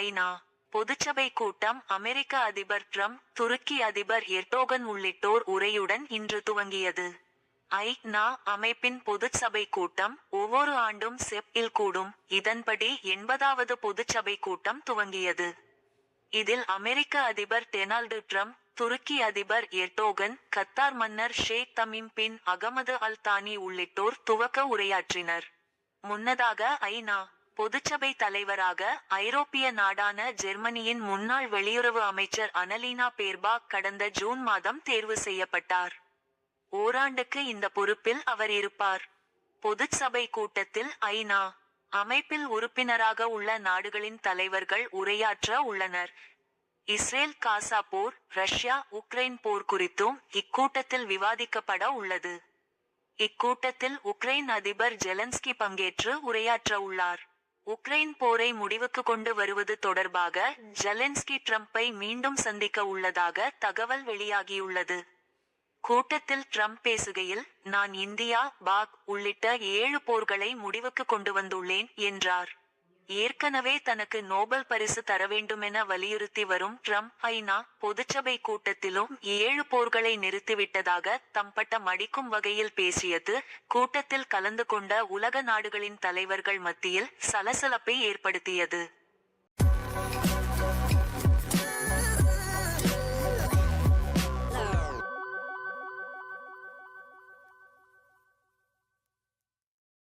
ஐநா பொதுச்சபை கூட்டம் அமெரிக்க அதிபர் ட்ரம்ப் துருக்கி அதிபர் எர்டோகன் உள்ளிட்டோர் உரையுடன் இன்று துவங்கியது. ஐநா அமைப்பின் பொதுச்சபை கூட்டம் ஒவ்வொரு ஆண்டும் செப் இல் கூடும். இதன்படி எண்பதாவது பொதுச்சபை கூட்டம் துவங்கியது. இதில் அமெரிக்க அதிபர் டெனால்டு ட்ரம்ப் துருக்கி அதிபர் எர்டோகன் கத்தார் மன்னர் ஷேக் தமீம் பின் அகமது அல் தானி உள்ளிட்டோர் துவக்க உரையாற்றினர். முன்னதாக ஐநா பொதுச்சபை தலைவராக ஐரோப்பிய நாடான ஜெர்மனியின் முன்னாள் வெளியுறவு அமைச்சர் அனலீனா பேர்பாக் கடந்த ஜூன் மாதம் தேர்வு செய்யப்பட்டார். ஓராண்டுக்கு இந்த பொறுப்பில் அவர் இருப்பார். பொதுச்சபை கூட்டத்தில் ஐநா அமைப்பில் உறுப்பினராக உள்ள நாடுகளின் தலைவர்கள் உரையாற்ற உள்ளனர். இஸ்ரேல் காசா போர் ரஷ்யா உக்ரைன் போர் குறித்தும் இக்கூட்டத்தில் விவாதிக்கப்பட உள்ளது. இக்கூட்டத்தில் உக்ரைன் அதிபர் ஜெலன்ஸ்கி பங்கேற்று உரையாற்ற உள்ளார். உக்ரைன் போரை முடிவுக்கு கொண்டு வருவது தொடர்பாக ஜெலென்ஸ்கி ட்ரம்பை மீண்டும் சந்திக்க உள்ளதாக தகவல் வெளியாகியுள்ளது. கூட்டத்தில் ட்ரம்ப் பேசுகையில் நான் இந்தியா பாக் உள்ளிட்ட ஏழு போர்களை முடிவுக்கு கொண்டு வந்துள்ளேன் என்றார். ஏற்கனவே தனக்கு நோபல் பரிசு தர வேண்டுமென வலியுறுத்தி வரும் ட்ரம்ப் ஐநா பொதுச்சபை கூட்டத்திலும் ஏழு போர்களை நிறுத்திவிட்டதாக தம்பட்ட மடிக்கும் வகையில் பேசியது கூட்டத்தில் கலந்து கொண்ட உலக நாடுகளின் தலைவர்கள் மத்தியில் சலசலப்பை ஏற்படுத்தியது.